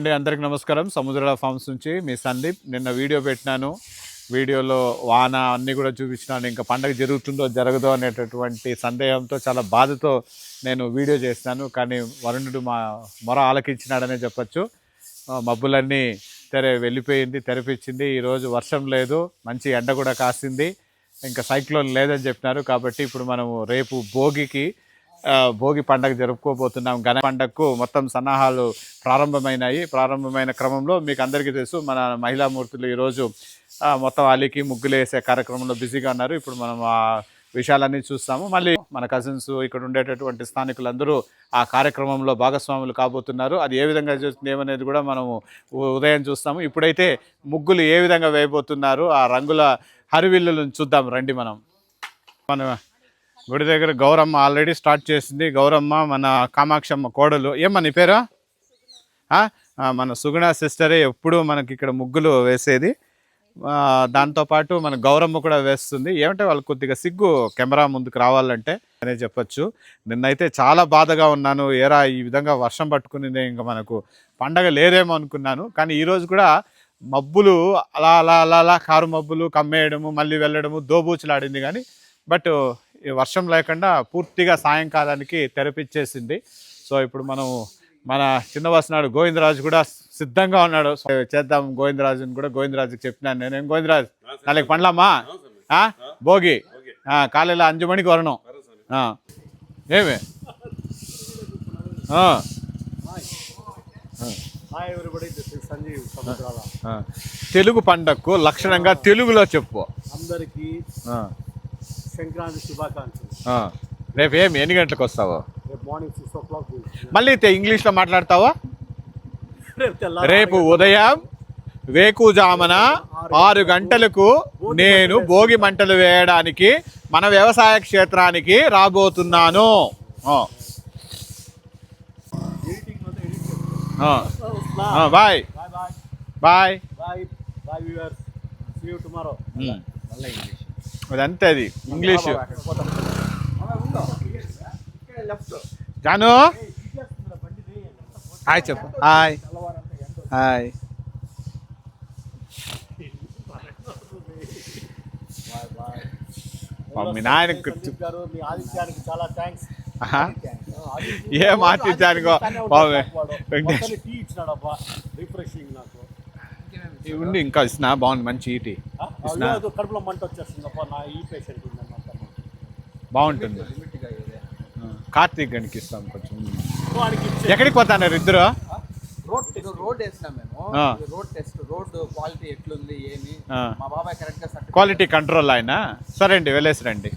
అండి అందరికి నమస్కారం. సముద్రాల ఫార్మ్స్ నుంచి మీ సందీప్. నిన్న వీడియో పెట్టినాను. వీడియోలో వాన అన్నీ కూడా చూపించినాను. ఇంకా పండగ జరుగుతుందో జరగదో అనేటటువంటి సందేహంతో చాలా బాధతో నేను వీడియో చేసినాను. కానీ వరుణుడు మా మొర ఆలకించినాడనే చెప్పొచ్చు. మబ్బులన్నీ తెర వెళ్ళిపోయింది తెరపించింది. ఈరోజు వర్షం లేదు. మంచి ఎండ కూడా కాసింది. ఇంకా సైక్లోన్ లేదని చెప్పినారు. కాబట్టి ఇప్పుడు మనము రేపు భోగికి భోగి పండగ జరుపుకోబోతున్నాం. గణ పండగకు మొత్తం సన్నాహాలు ప్రారంభమైనాయి. ప్రారంభమైన క్రమంలో మీకు అందరికీ తెలుసు మన మహిళా మూర్తులు ఈరోజు మొత్తం అలీకి ముగ్గులు వేసే కార్యక్రమంలో బిజీగా ఉన్నారు. ఇప్పుడు మనం ఆ విషయాలన్నీ చూస్తాము. మళ్ళీ మన కజిన్స్ ఇక్కడ ఉండేటటువంటి స్థానికులందరూ ఆ కార్యక్రమంలో భాగస్వాములు కాబోతున్నారు. అది ఏ విధంగా జరుగుతుంది ఏమనేది కూడా మనము ఉదయం చూస్తాము. ఇప్పుడైతే ముగ్గులు ఏ విధంగా వేయబోతున్నారు ఆ రంగుల హరివిల్లులను చూద్దాం. రండి మనం. మన గుడి దగ్గర గౌరమ్మ ఆల్రెడీ స్టార్ట్ చేసింది. గౌరమ్మ మన కామాక్షమ్మ కోడలు. ఏమ్మా నీ పేరు? మన సుగుణ సిస్టరే ఎప్పుడూ మనకి ఇక్కడ ముగ్గులు వేసేది. దాంతోపాటు మన గౌరమ్మ కూడా వేస్తుంది. ఏమంటే వాళ్ళు కొద్దిగా సిగ్గు కెమెరా ముందుకు రావాలంటే అనే చెప్పొచ్చు. నిన్నైతే చాలా బాధగా ఉన్నాను. ఏరా ఈ విధంగా వర్షం పట్టుకుని ఇంకా మనకు పండగ లేదేమో అనుకున్నాను. కానీ ఈరోజు కూడా మబ్బులు అలా అలా అలా అలా కారు మబ్బులు కమ్మేయడము మళ్ళీ వెళ్ళడము దోబూచులాడింది కానీ బట్ వర్షం లేకుండా పూర్తిగా సాయంకాలానికి తెరపిచ్చేసింది. సో ఇప్పుడు మనం మన చిన్న వస్తున్నాడు గోవిందరాజు కూడా సిద్ధంగా ఉన్నాడు. చేద్దాం గోవిందరాజుని కూడా గోవిందరాజుకి చెప్పినాను నేనేం. గోవిందరాజు? నాలుగు పండ్లమ్మా? ఆ? భోగి? ఆ, కాలేలా అంజు మణికి వరణం. ఏమి? ఆ, hi everybody this is Sanjeev Samudrala. ఆ. తెలుగు పండగకు లక్షణంగా తెలుగులో చెప్పు. అందరికీ సంక్రాంతి శుభాకాంక్షలు. రేపు ఏమి? ఎన్ని గంటలకు వస్తావు? రేపు మార్నింగ్ సిక్స్ ఓ క్లాక్ మళ్ళీ తె- ఇంగ్లీష్లో మాట్లాడతావా? రేపు తెల్లారి రేపు ఉదయం వేకుజామున ఆరు గంటలకు నేను భోగి మంటలు వేయడానికి మన వ్యవసాయ క్షేత్రానికి రాబోతున్నాను. ఆ, bye. Bye bye. Bye. Bye bye viewers see you tomorrow um. అదంతే అది ఇంగ్లీష్. జాను? హాయ్ చెప్పు. హాయ్. హాయ్. మీ నాయనకు సందీప్ గారు మీ ఆదిత్యానికి చాలా థ్యాంక్స్ ఆహా. ఏం ఆతిథ్యానికో బాబు. వెంకటేష్. ఉండి ఇంకా ఇస్తున్నా. బాగుంది మంచి ఈటి కడుపులో మంట వచ్చేస్తుంది. నా ఈ పేషెంట్ బాగుంటుంది. కార్తీక్ గనికి ఇస్తాం కొంచెం. ఎక్కడికి పోతాన్నారు ఇద్దరు? రోడ్ వేసినాం మేము. రోడ్ టెస్ట్ రోడ్ క్వాలిటీ ఎట్లుంది ఏమి. మా బాబాయ్ కరెక్ట్గా సర్టిఫికేట్ క్వాలిటీ కంట్రోల్ ఆయన? సరే అండి వెళ్ళేసి రండి.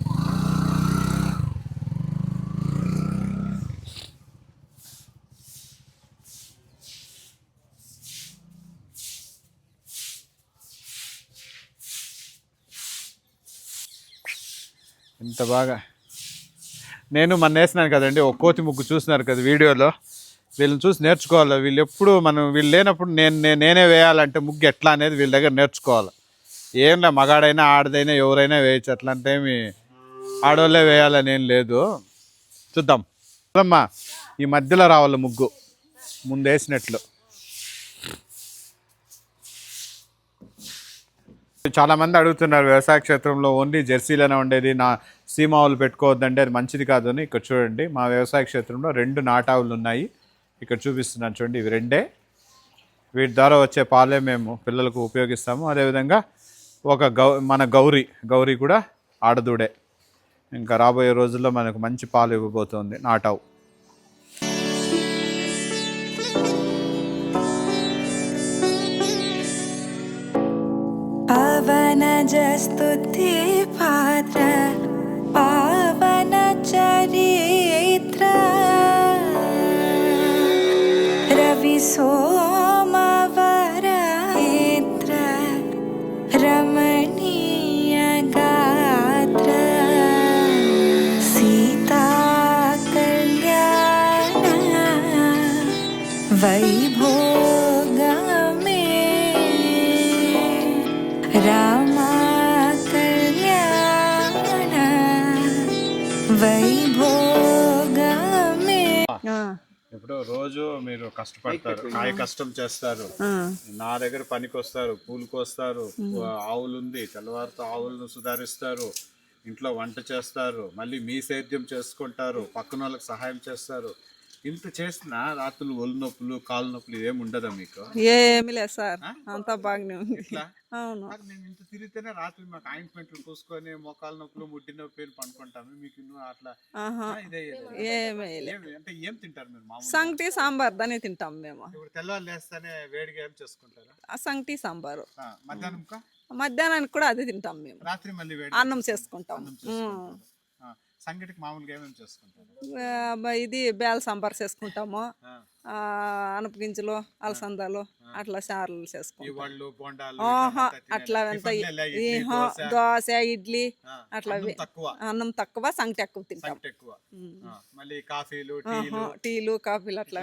ఇంత బాగా. నేను మొన్న వేసినాను కదండి ఒక కోతి ముగ్గు చూసినారు కదా వీడియోలో. వీళ్ళని చూసి నేర్చుకోవాలి. వీళ్ళు ఎప్పుడు మనం వీళ్ళు లేనప్పుడు నేను నే- నేనే వేయాలంటే ముగ్గు ఎట్లా అనేది వీళ్ళ దగ్గర నేర్చుకోవాలి. ఏంలే మగాడైనా ఆడదైనా ఎవరైనా వేయచ్చు. అట్లాంటి ఏమి ఆడవాళ్ళే వేయాలని ఏం లేదు. చూద్దాం. అమ్మా ఈ మధ్యలో రావాలి ముగ్గు. ముందేసినట్లు చాలా మంది అడుగుతున్నారు వ్యవసాయ క్షేత్రంలో ఓన్లీ జెర్సీలోనే ఉండేది నా సీమావులు పెట్టుకోవద్దంటే అది మంచిది కాదు అని. ఇక్కడ చూడండి మా వ్యవసాయ క్షేత్రంలో రెండు నాటావులు ఉన్నాయి. ఇక్కడ చూపిస్తున్నాను చూడండి ఇవి రెండే. వీటి ద్వారా వచ్చే పాలే మేము పిల్లలకు ఉపయోగిస్తాము. అదేవిధంగా ఒక గౌ మన గౌరీ గౌరీ కూడా ఆడదూడే. ఇంకా రాబోయే రోజుల్లో మనకు మంచి పాలు ఇవ్వబోతోంది నాటావు जस्तुति पात्र पावनचरित्र रविसो ఇప్పుడు రోజు మీరు కష్టపడతారు కాయ కష్టం చేస్తారు. నా దగ్గర పనికి వస్తారు పూలకు వస్తారు ఆవులు ఉంది తెల్లవారితో ఆవులను సుధారిస్తారు ఇంట్లో వంట చేస్తారు మళ్ళీ మీ సేద్యం చేసుకుంటారు పక్కన వాళ్ళకి సహాయం చేస్తారు. ఇంత చేసినా రాత్రులు ఒళ్ళు నొప్పులు కాళ్ళు నొప్పులు ఏమి ఉండదా మీకు? ఏమి లేదు సార్. అంతా బాగానే ఉంది. ఇట్లా? అవును. నాకు మేము ఇంత తిరిగితేనే రాత్రి మాకు ఆయింట్మెంట్లు పూసుకొని మోకాలు నొప్పులు ముడ్డి నొప్పి అని పనుకుంటాము మీకు అట్లా అంటే ఏం తింటారు మీరు మామూలు సంగటి సాంబార్ దాన్ని తింటాం మేము. ఇప్పుడు తెల్లవారు లేస్తేనే వేడిగా ఏం చేసుకుంటారా? ఆ సంగటి సాంబారు. ఆ, మధ్యాహ్నం? మధ్యాహ్నానికి కూడా అదే తింటాం మేము. రాత్రి మళ్ళీ వేడి అన్నం చేసుకుంటాం. సంగటికి మామూలుగా ఏమేమి చేసుకుంటారు? ఇది బేల సాంబార్ చేసుకుంటాము. ఆ, ఆ, అనప గింజలు అలసందాలు అట్లా చారులు చేసుకుంటాం. అట్లా ఈహా, దోశ, ఇడ్లీ అట్లా అన్నం. తక్కువ. అన్నం తక్కువ సంగటి ఎక్కువ తింటాం. మళ్ళీ కాఫీలు టీలు. కాఫీలు అట్లా.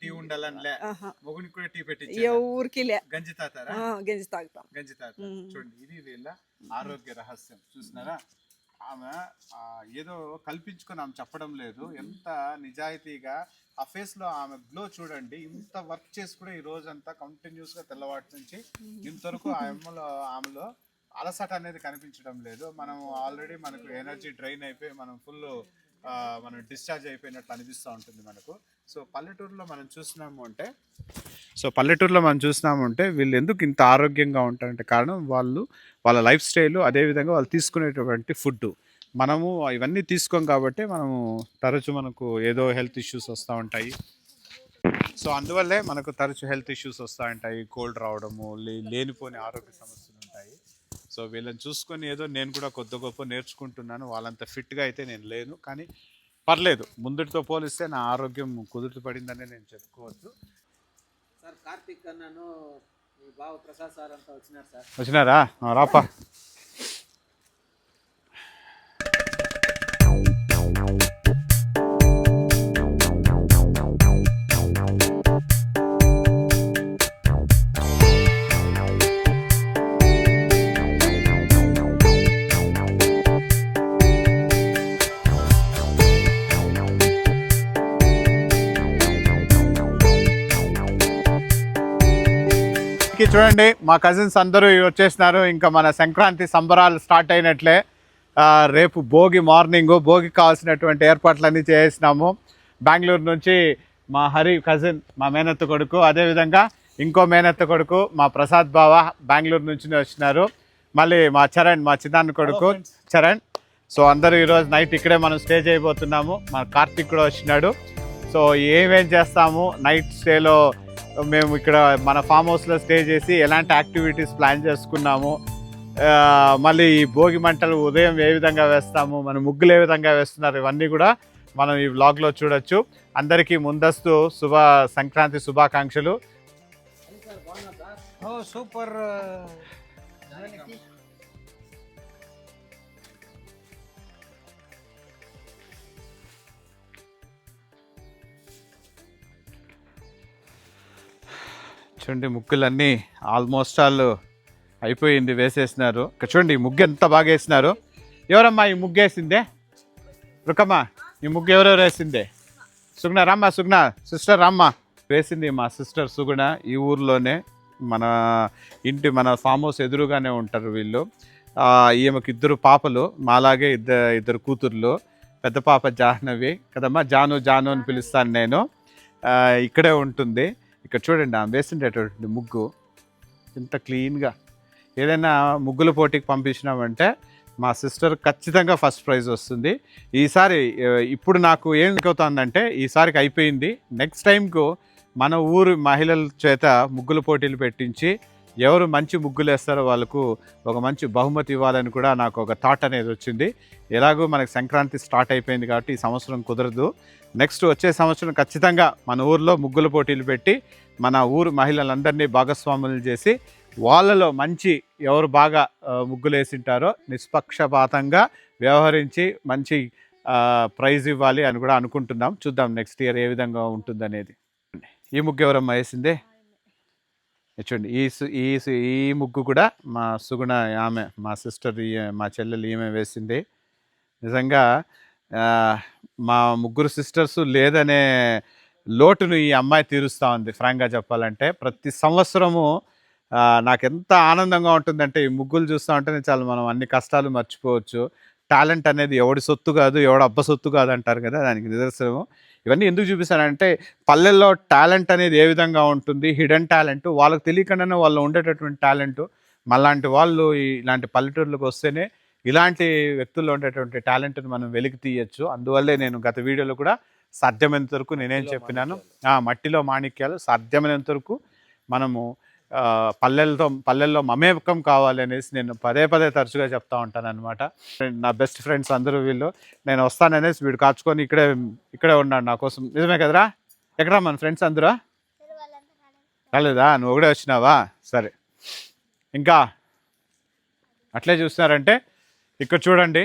టీ ఉండాలని ఎవరికి గంజి గంజి తాగుతాం. గంజి తాత చూడండి ఇది వీళ్ళ ఆరోగ్య రహస్యం. చూసినారా? ఆమె ఆ, ఏదో కల్పించుకొని ఆమె చెప్పడం లేదు. ఎంత నిజాయితీగా ఆ ఫేస్లో ఆమె గ్లో చూడండి ఇంత వర్క్ చేసి కూడా ఈ రోజంతా కంటిన్యూస్గా తెల్లవాటి నుంచి ఇంతవరకు ఆమెలో ఆమెలో అలసట అనేది కనిపించడం లేదు. మనం ఆల్రెడీ మనకు ఎనర్జీ డ్రైన్ అయిపోయి మనం ఫుల్ మనం డిశ్చార్జ్ అయిపోయినట్లు అనిపిస్తూ ఉంటుంది మనకు. సో పల్లెటూరులో మనం చూసినాము అంటే సో పల్లెటూరులో మనం చూసినాము అంటే వీళ్ళు ఎందుకు ఇంత ఆరోగ్యంగా ఉంటారంటే కారణం వాళ్ళు వాళ్ళ లైఫ్ స్టైల్ అదేవిధంగా వాళ్ళు తీసుకునేటువంటి ఫుడ్. మనము ఇవన్నీ తీసుకోం కాబట్టి మనము తరచు మనకు ఏదో హెల్త్ ఇష్యూస్ వస్తూ ఉంటాయి. సో అందువల్లే మనకు తరచు హెల్త్ ఇష్యూస్ వస్తూ ఉంటాయి కోల్డ్ రావడము లేనిపోని ఆరోగ్య సమస్యలు ఉంటాయి. సో వీళ్ళని చూసుకొని ఏదో నేను కూడా కొద్ది గొప్ప నేర్చుకుంటున్నాను వాళ్ళంత ఫిట్గా అయితే నేను లేను. కానీ పర్లేదు. ముందుటితో పోలిస్తే నా ఆరోగ్యం కుదుట పడిందనే నేను చెప్పుకోవచ్చు. సార్ కార్తిక్ అన్నను బావ ప్రసాద్ సార్ అంతా వచ్చినారు సార్. వచ్చినారా? రాపా. చూడండి మా కజిన్స్ అందరూ వచ్చేసినారు. ఇంకా మన సంక్రాంతి సంబరాలు స్టార్ట్ అయినట్లే. రేపు భోగి మార్నింగ్ భోగి కావాల్సినటువంటి ఏర్పాట్లన్నీ చేసినాము. బెంగళూరు నుంచి మా హరి కజిన్ మా మేనత్త కొడుకు అదేవిధంగా ఇంకో మేనత్త కొడుకు మా ప్రసాద్ బావ బెంగళూరు నుంచి వచ్చినారు. మళ్ళీ మా చరణ్ మా చిన్నాన్న కొడుకు చరణ్. సో అందరూ ఈరోజు నైట్ ఇక్కడే మనం స్టే చేయబోతున్నాము. మా కార్తిక్ కూడా వచ్చినాడు. సో ఏమేం చేస్తాము? నైట్ స్టేలో మేము ఇక్కడ మన ఫామ్ హౌస్లో స్టే చేసి ఎలాంటి యాక్టివిటీస్ ప్లాన్ చేసుకున్నాము. మళ్ళీ ఈ భోగి మంటలు ఉదయం ఏ విధంగా వేస్తాము మన ముగ్గులు ఏ విధంగా వేస్తున్నారు ఇవన్నీ కూడా మనం ఈ వ్లాగ్లో చూడొచ్చు. అందరికీ ముందస్తు శుభ సంక్రాంతి శుభాకాంక్షలు. సూపర్. చూడండి ముగ్గులన్నీ ఆల్మోస్ట్ ఆల్ అయిపోయింది వేసేసినారు. ఇక్కడ చూడండి ఈ ముగ్గు ఎంత బాగా వేసినారు. ఎవరమ్మా ఈ ముగ్గు వేసిందే? రుకమ్మా ఈ ముగ్గు ఎవరెవరు వేసిందే? సుగుణ రామ్మ సుగుణ సిస్టర్ రామ్మ. వేసింది మా సిస్టర్ సుగుణ ఈ ఊర్లోనే. మన ఇంటి మన ఫామ్ హౌస్ ఎదురుగానే ఉంటారు వీళ్ళు. ఆ, ఈమెకు ఇద్దరు పాపలు మాలాగే ఇద్దరు ఇద్దరు కూతుర్లు. పెద్ద పాప జాహ్నవి. కదమ్మా జాను జాను అని పిలుస్తాను నేను. ఇక్కడే ఉంటుంది. ఇక్కడ చూడండి ఆమె వేసిండేటటువంటి ముగ్గు. ఇంత క్లీన్గా. ఏదైనా ముగ్గుల పోటీకి పంపించినామంటే మా సిస్టర్ ఖచ్చితంగా ఫస్ట్ ప్రైజ్ వస్తుంది. ఈసారి ఇప్పుడు నాకు ఏం అవుతుందంటే ఈసారికి అయిపోయింది. నెక్స్ట్ టైంకు మన ఊరు మహిళల చేత ముగ్గుల పోటీలు పెట్టించి ఎవరు మంచి ముగ్గులు వేస్తారో వాళ్ళకు ఒక మంచి బహుమతి ఇవ్వాలని కూడా నాకు ఒక థాట్ అనేది వచ్చింది. ఎలాగో మనకి సంక్రాంతి స్టార్ట్ అయిపోయింది కాబట్టి ఈ సంవత్సరం కుదరదు. నెక్స్ట్ వచ్చే సంవత్సరం ఖచ్చితంగా మన ఊర్లో ముగ్గుల పోటీలు పెట్టి మన ఊరు మహిళలందరినీ భాగస్వాములు చేసి వాళ్ళలో మంచి ఎవరు బాగా ముగ్గులు వేసింటారో నిష్పక్షపాతంగా వ్యవహరించి మంచి ప్రైజ్ ఇవ్వాలి అని కూడా అనుకుంటున్నాం. చూద్దాం నెక్స్ట్ ఇయర్ ఏ విధంగా ఉంటుందనేది. ఈ ముగ్గు ఎవరమ్మా వేసిందే? చూడండి ఈ ఈ ఈ ముగ్గు కూడా మా సుగుణ ఆమె మా సిస్టర్ మా చెల్లెలు ఈమె వేసింది. నిజంగా మా ముగ్గురు సిస్టర్స్ లేదనే లోటును ఈ అమ్మాయి తీరుస్తూ ఉంది ఫ్రాంక్గా చెప్పాలంటే. ప్రతి సంవత్సరము నాకు ఎంత ఆనందంగా ఉంటుందంటే ఈ ముగ్గులు చూస్తూ ఉంటేనే చాలా మనం అన్ని కష్టాలు మర్చిపోవచ్చు. టాలెంట్ అనేది ఎవడి సొత్తు కాదు ఎవడ అబ్బ సొత్తు కాదు అంటారు కదా దానికి నిదర్శనము. ఇవన్నీ ఎందుకు చూపిస్తానంటే పల్లెల్లో టాలెంట్ అనేది ఏ విధంగా ఉంటుంది హిడెన్ టాలెంట్ వాళ్ళకి తెలియకుండానే వాళ్ళు ఉండేటటువంటి టాలెంట్. మళ్ళాంటి వాళ్ళు ఇలాంటి పల్లెటూర్లకు వస్తేనే ఇలాంటి వ్యక్తుల్లో ఉండేటువంటి టాలెంట్ని మనం వెలికి తీయచ్చు. అందువల్లే నేను గత వీడియోలో కూడా సాధ్యమైనంత వరకు నేనేం చెప్పినాను. ఆ, మట్టిలో మాణిక్యాలు సాధ్యమైనంత వరకు మనము పల్లెలతో పల్లెల్లో మమేకం కావాలి అనేసి నేను పదే పదే తరచుగా చెప్తా ఉంటాను అనమాట నా బెస్ట్ ఫ్రెండ్స్ అందరూ వీళ్ళు నేను వస్తాననేసి వీడు కాచుకొని ఇక్కడే ఇక్కడే ఉన్నాడు నా కోసం. నిజమే కదరా? ఎక్కడా మన ఫ్రెండ్స్ అందరూ? రాలేదా? నువ్వు ఒకడే వచ్చినావా? సరే. ఇంకా అట్లే చూస్తున్నారంటే ఇక్కడ చూడండి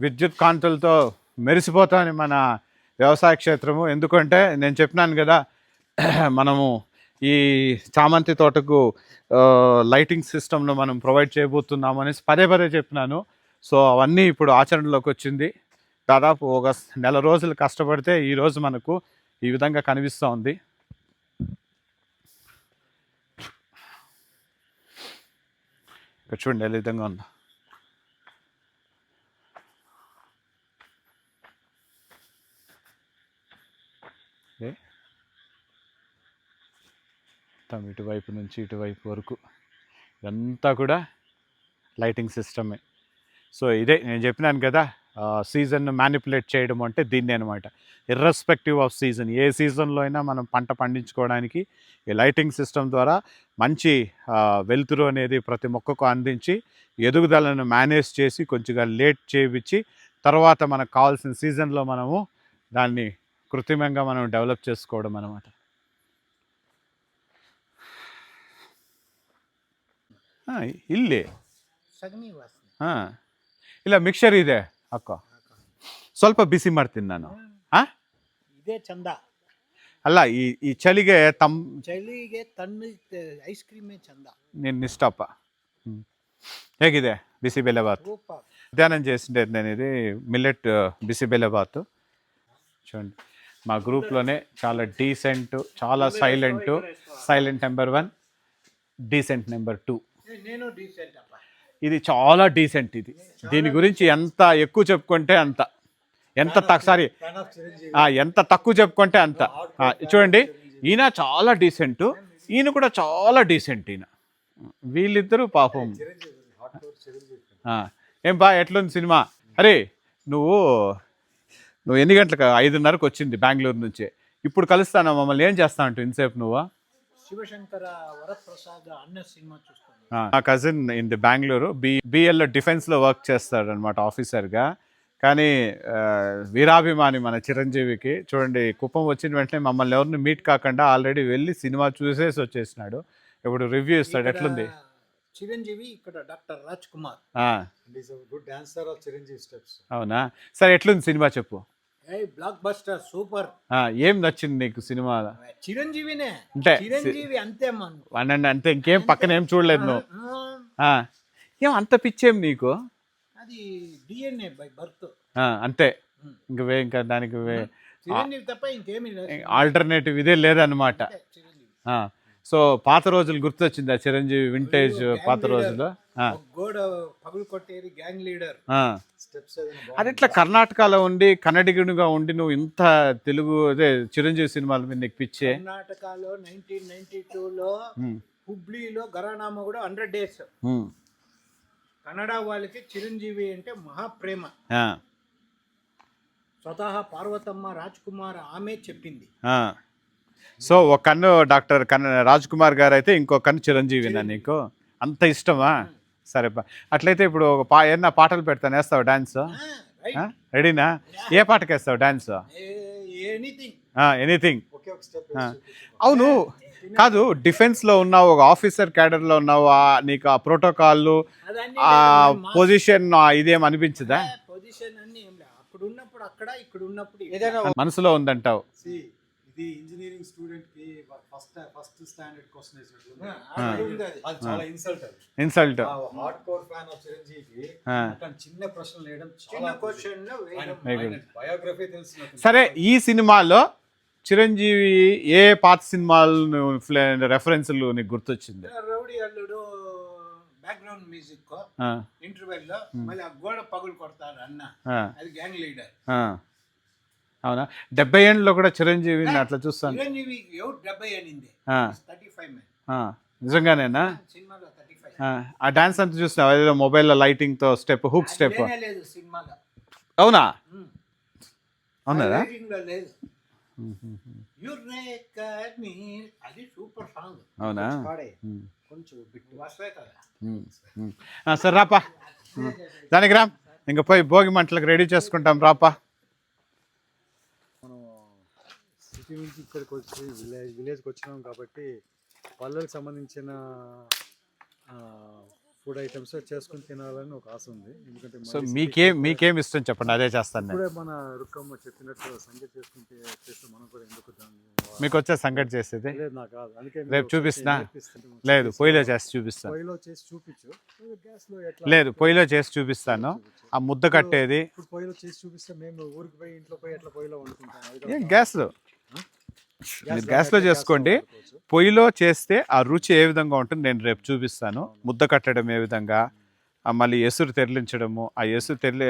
విద్యుత్ కాంతులతో మెరిసిపోతాని మన వ్యవసాయ క్షేత్రము. ఎందుకంటే నేను చెప్పినాను కదా మనము ఈ చామంతి తోటకు లైటింగ్ సిస్టమ్ను మనం ప్రొవైడ్ చేయబోతున్నాం అనేసి పదే పదే చెప్పినాను. సో అవన్నీ ఇప్పుడు ఆచరణలోకి వచ్చింది. దాదాపు ఒక నెల రోజులు కష్టపడితే ఈరోజు మనకు ఈ విధంగా కనిపిస్తూ ఉంది. ఇక్కడ చూడండి ఏ విధంగా ఉందా. మొత్తం ఇటువైపు నుంచి ఇటువైపు వరకు. ఇదంతా కూడా లైటింగ్ సిస్టమే. సో ఇదే నేను చెప్పినాను కదా సీజన్ మ్యానిపులేట్ చేయడం అంటే దీన్ని అనమాట ఇర్రెస్పెక్టివ్ ఆఫ్ సీజన్. ఏ సీజన్లో అయినా మనం పంట పండించుకోవడానికి ఈ లైటింగ్ సిస్టమ్ ద్వారా మంచి వెలుతురు అనేది ప్రతి మొక్కకు అందించి ఎదుగుదలను మేనేజ్ చేసి కొంచెంగా లేట్ చేయించి తర్వాత మనకు కావాల్సిన సీజన్లో మనము దాన్ని కృత్రిమంగా మనం డెవలప్ చేసుకోవడం అనమాట ఇల్లే ಸಗಣಿ ವಾಸನೆ ಹಾಂ ಇಲ್ಲ ಮಿಕ್ಸರ್ ಇದೆ ಹಾಕೋ ಸ್ವಲ್ಪ ಬಿಸಿ ಮಾಡ್ತೀನಿ ನಾನು ಹಾಂ ಇದೇ ಚಂದ ಅಲ್ಲ ಈ ಈ ಚಳಿಗೆ ತಮ್ ಚಳಿಗೆ ತಣ್ಣ ಐಸ್ ಕ್ರೀಮೇ ಚಂದ ನಿನ್ನ ಇಷ್ಟಪ್ಪ ಹ್ಞೂ ಹೇಗಿದೆ ಬಿಸಿಬೇಳೆಭಾತ್ ಸೂಪರ್ మధ్యాహ్నం చేసిండేది నేను ఇది మిల్లెట్ బిసిబెల్లబాత్ చూడండి మా గ్రూప్లోనే చాలా డీసెంట్ చాలా silent silent number one decent number two నేను డీసెంట్ అప్ప ఇది చాలా డీసెంట్ ఇది. దీని గురించి ఎంత ఎక్కువ చెప్పుకుంటే అంత. ఎంత తక్కువ సారీ. ఎంత తక్కువ చెప్పుకుంటే అంత. చూడండి ఈయన చాలా డీసెంట్ ఈయన కూడా చాలా డీసెంట్ ఈయన. వీళ్ళిద్దరూ పాపం. ఏం బా ఎట్లుంది సినిమా? అరే నువ్వు నువ్వు ఎన్ని గంటలకు? ఐదున్నరకు వచ్చింది బెంగళూరు నుంచి. ఇప్పుడు కలుస్తాను మమ్మల్ని? ఏం చేస్తా అంటూ ఇంతసేపు నువ్వు? శివశంకర వరప్రసాద్ అన్న సినిమా నా cousin in the Bengaluru B బిఎల్లో డిఫెన్స్లో వర్క్ చేస్తాడు అనమాట ఆఫీసర్గా కానీ వీరాభిమాని మన చిరంజీవికి. చూడండి కుప్పం వచ్చిన వెంటనే మమ్మల్ని ఎవరిని మీట్ కాకుండా ఆల్రెడీ వెళ్ళి సినిమా చూసేసి వచ్చేసినాడు. ఇప్పుడు రివ్యూ ఇస్తాడు. ఎట్లుంది? చిరంజీవి ఇక్కడ doctor Raj Kumar. Good dancer of Chiranjeevi steps అవునా? సరే ఎట్లుంది సినిమా చెప్పు. బ్లాక్ బస్టర్ సూపర్ ఏం నచ్చింది నీకు సినిమా? చిరంజీవినే. అంటే చిరంజీవి అంతే అనండి అంతే ఇంకేం పక్కన ఏం చూడలేదు నువ్వు? ఏం అంత పిచ్చేం నీకు? అది డిఎన్ఏ బై బర్త్. అంతే. ఇంక వే ఇంకా దానికి చిరంజీవి తప్ప ఇంకేమీ ఆల్టర్నేటివ్ ఇదే లేదనమాట చిరంజీవి. సో పాత రోజులు గుర్తొచ్చిందా? చిరంజీవి వింటేజ్ పాత gang రోజులు. ఆ, ఒక గోడ పగులు కొట్టేది గ్యాంగ్ లీడర్ అది ఇట్లా కర్ణాటకలో ఉండి కన్నడిగునిగా ఉండి నువ్వు ఇంత తెలుగు అదే చిరంజీవి సినిమాల మీద నీకు పిచ్చే? కర్ణాటకలో నైన్టీన్ నైన్టీ టూలో హుబ్లీలో గరానామా కూడా హండ్రెడ్ డేస్ కన్నడ వాళ్ళకి చిరంజీవి అంటే మహాప్రేమ. స్వతహా పార్వతమ్మ రాజ్ కుమార్ ఆమె చెప్పింది. సో ఒక కన్ను డాక్టర్ కన్న రాజ్ కుమార్ గారు అయితే ఇంకో కన్ను చిరంజీవినా నీకు. అంత ఇష్టమా? సరే అట్లయితే ఇప్పుడు ఒక పా ఏమన్నా పాటలు పెడతాను వేస్తావు డాన్స్? రెడీనా? ఏ పాటకి వేస్తావు డాన్స్ ఎనీథింగ్ ఎనీథింగ్ ఒకే ఒక స్టెప్ అవును. కాదు డిఫెన్స్లో ఉన్నావు ఒక ఆఫీసర్ క్యాడర్లో ఉన్నావు ఆ నీకు ఆ ప్రోటోకాల్ ఆ పొజిషన్ ఇదేం అనిపించదా? పొజిషన్ అన్ని ఏం లేదు అప్పుడు ఉన్నప్పుడు అక్కడ ఇక్కడ ఉన్నప్పుడు ఇక్కడ. ఏదైనా మనసులో ఉందంటావు. ఇది ఇంజనీరింగ్ స్టూడెంట్కి ఫస్ట్ ఫస్ట్ స్టాండర్డ్ క్వశ్చన్ వేసినట్టు అది చాలా insult insult hard core fan of Chiranjeevi చిన్న ప్రశ్నలు వేయడం చిన్న క్వశ్చన్. బయోగ్రఫీ తెలిసినట్టు సరే ఈ సినిమాలో చిరంజీవి ఏ పాత సినిమాలను రెఫరెన్స్లు నీకు గుర్తొచ్చింది? రౌడీ అల్లుడు బ్యాక్గ్రౌండ్ మ్యూజిక్ ఇంటర్వెల్లో మళ్ళీ ఆ గోడ పగులు కొడతారు అన్న. అది గ్యాంగ్ లీడర్. అవునా? డెబ్బై ఏళ్ళలో కూడా చిరంజీవిని అట్లా చూస్తాను. చిరంజీవి డెబ్బై థర్టీ ఫైవ్. నిజంగానేనా? ఆ, డాన్స్ అంతా చూసినావు ఏదో మొబైల్లో లైటింగ్తో స్టెప్ హుక్ స్టెప్ అవునా? అవునా? సరే రాపా. దానికి రా. ఇంకా పోయి భోగి మంటలకు రెడీ చేసుకుంటాం రాపా మనం సిటీ నుంచి ఇక్కడికి వచ్చి విలేజ్ విలేజ్కి వచ్చినాం కాబట్టి పల్లెలకు సంబంధించిన ఫుడ్ ఐటమ్స్ చేసుకుని తినాలని ఒక ఆశ ఉంది. ఎందుకంటే సో మీకేం మీకేం ఇష్టం చెప్పండి అదే చేస్తాను ఇప్పుడే మన రుక్కమ్మ చెప్పినట్టు సంగతి చేసుకుంటే చేస్తే మనం కూడా ఎందుకు మీకు వచ్చే సంగతి చేసేది? లేదు నాకు రాదు అందుకే రేపు చూపిస్తున్నా? లేదు. పొయ్యిలో చేసి చూపిస్తాను. పొయ్యిలో చేసి చూపించు. గ్యాస్లో ఎట్లా లేదు పొయ్యిలో చేసి చూపిస్తాను. ఆ ముద్ద కట్టేది. ఇప్పుడు పొయ్యిలో చేసి చూపిస్తే మేము ఊరికి పోయి ఇంట్లో పోయి ఎట్లా పొయ్యిలో వండుకుంటాం? గ్యాస్లో. మీరు గ్యాస్లో చేసుకోండి. పొయ్యిలో చేస్తే ఆ రుచి ఏ విధంగా ఉంటుంది నేను రేపు చూపిస్తాను. ముద్ద కట్టడం ఏ విధంగా మళ్ళీ ఎసురు తెరలించడము ఆ ఎసురు తెరలి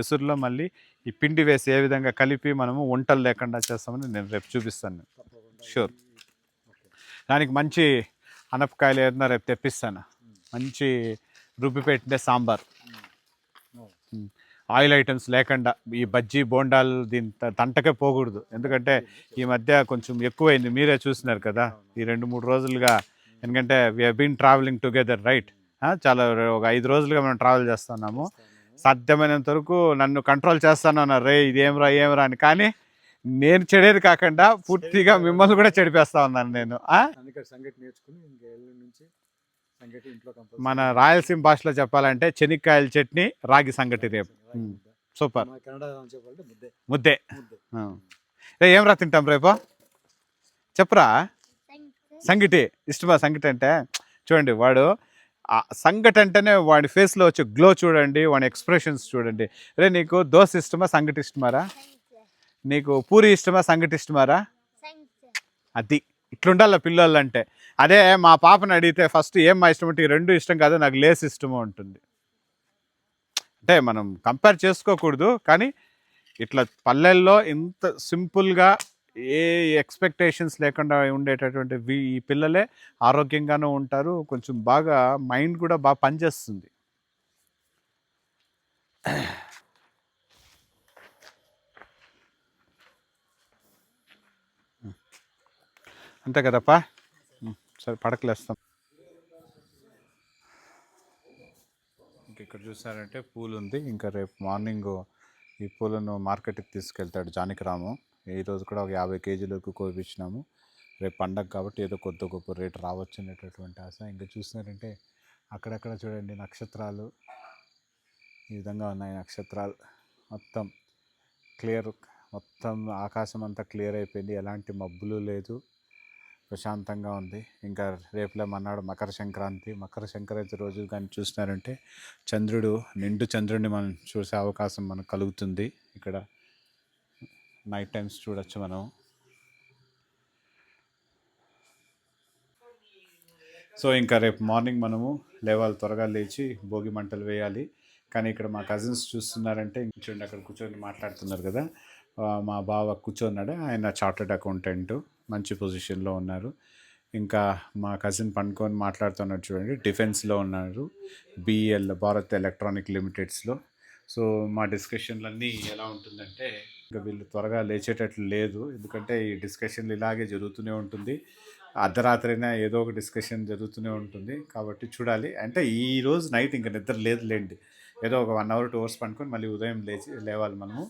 ఎసురులో మళ్ళీ ఈ పిండి వేసి ఏ విధంగా కలిపి మనము వంటలు లేకుండా చేస్తామని నేను రేపు చూపిస్తాను. షూర్ దానికి మంచి అనపకాయలు ఏదైనా రేపు తెప్పిస్తాను. మంచి రుబ్బి పెట్టిన సాంబార్. ఆయిల్ ఐటమ్స్ లేకుండా ఈ బజ్జీ బోండాలు దీని తంటకే పోకూడదు. ఎందుకంటే ఈ మధ్య కొంచెం ఎక్కువైంది. మీరే చూసినారు కదా. ఈ రెండు మూడు రోజులుగా ఎందుకంటే we been travelling together right చాలా ఒక ఐదు రోజులుగా మనం ట్రావెల్ చేస్తున్నాము. సాధ్యమైనంత వరకు నన్ను కంట్రోల్ చేస్తాను రే ఇదేం రా ఏం రా అని. కానీ నేను చెడేది కాకుండా పూర్తిగా మిమ్మల్ని కూడా చెడిపేస్తా ఉన్నాను నేను. సంగతి నేర్చుకుని మన రాయలసీమ భాషలో చెప్పాలంటే చెనిక్కాయల చట్నీ రాగి సంగటి రేపు. సూపర్. ముద్దే. ముద్దే. ముద్దే. ఆ. రే ఏం రా తింటాం రేపు? చెప్పురా? సంగిటి. ఇష్టమా సంగిటి అంటే? చూడండి వాడు ఆ సంగటి అంటేనే వాడి ఫేస్లో వచ్చే గ్లో చూడండి వాడి ఎక్స్ప్రెషన్స్ చూడండి. రే నీకు దోశ ఇష్టమా సంగటి ఇష్టమారా? నీకు పూరి ఇష్టమా సంగటి ఇష్టమారా? అది. ఇట్లుండాల పిల్లలు అంటే అదే మా పాపని అడిగితే ఫస్ట్ ఏం మా ఇష్టం అంటే ఈ రెండు ఇష్టం కాదు నాకు లేస్ ఇష్టము ఉంటుంది అంటే మనం కంపేర్ చేసుకోకూడదు కానీ ఇట్లా పల్లెల్లో ఇంత సింపుల్గా ఏ ఎక్స్పెక్టేషన్స్ లేకుండా ఉండేటటువంటి ఈ పిల్లలే ఆరోగ్యంగానూ ఉంటారు కొంచెం బాగా మైండ్ కూడా బాగా పనిచేస్తుంది. అంతే కదప్పా? సరే పడకలేస్తాం. ఇంకా ఇక్కడ చూసారంటే పూలు ఉంది. ఇంకా రేపు మార్నింగ్ ఈ పూలను మార్కెట్కి తీసుకెళ్తాడు జానకిరాము. ఈ రోజు కూడా ఒక యాభై కేజీలకు కోపించినాము రేపు పండగ కాబట్టి ఏదో కొద్ది గొప్ప రేటు రావచ్చు అనేటటువంటి ఆశ. ఇంకా చూసినారంటే అక్కడక్కడ చూడండి నక్షత్రాలు. ఈ విధంగా ఉన్నాయి నక్షత్రాలు. మొత్తం క్లియర్ మొత్తం ఆకాశం అంతా క్లియర్ అయిపోయింది. ఎలాంటి మబ్బులు లేదు. ప్రశాంతంగా ఉంది. ఇంకా రేపులే మన్నాడు మకర సంక్రాంతి. మకర సంక్రాంతి రోజు కానీ చూసినారంటే చంద్రుడు నిండు చంద్రుడిని మనం చూసే అవకాశం మనకు కలుగుతుంది. ఇక్కడ నైట్ టైమ్స్ చూడొచ్చు మనం. సో ఇంకా రేపు మార్నింగ్ మనము లేవాలి త్వరగా లేచి భోగి మంటలు వేయాలి. కానీ ఇక్కడ మా కజిన్స్ చూస్తున్నారంటే చూడండి అక్కడ కూర్చొని మాట్లాడుతున్నారు కదా. మా బావ కూర్చోన్నాడు. ఆయన చార్టెడ్ అకౌంటెంట్. మంచి పొజిషన్లో ఉన్నారు. ఇంకా మా కజిన్ పండుకొని మాట్లాడుతున్నారు చూడండి. డిఫెన్స్లో ఉన్నారు. బిఎల్ భారత్ ఎలక్ట్రానిక్ లిమిటెడ్స్లో. సో మా డిస్కషన్లన్నీ ఎలా ఉంటుందంటే ఇంకా వీళ్ళు త్వరగా లేచేటట్లు లేదు. ఎందుకంటే ఈ డిస్కషన్లు ఇలాగే జరుగుతూనే ఉంటుంది. అర్ధరాత్రైనా ఏదో ఒక డిస్కషన్ జరుగుతూనే ఉంటుంది. కాబట్టి చూడాలి. అంటే ఈ రోజు నైట్ ఇంకా నిద్ర లేదు లేండి. ఏదో ఒక వన్ అవర్ టూ అవర్స్ పండుకొని మళ్ళీ ఉదయం లేచి లేవాలి మనము.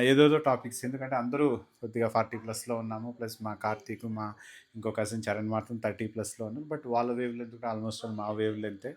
ఏదోదో టాపిక్స్ ఎందుకంటే అందరూ కొద్దిగా ఫార్టీ ప్లస్లో ఉన్నాము. ప్లస్ మా కార్తీక్ మా ఇంకో కజిన్ చరణ్ మాత్రం థర్టీ ప్లస్లో ఉన్నాం బట్ వాళ్ళ వేవ్ లెంత్ కూడా ఆల్మోస్ట్ మా వేవ్ లెంతే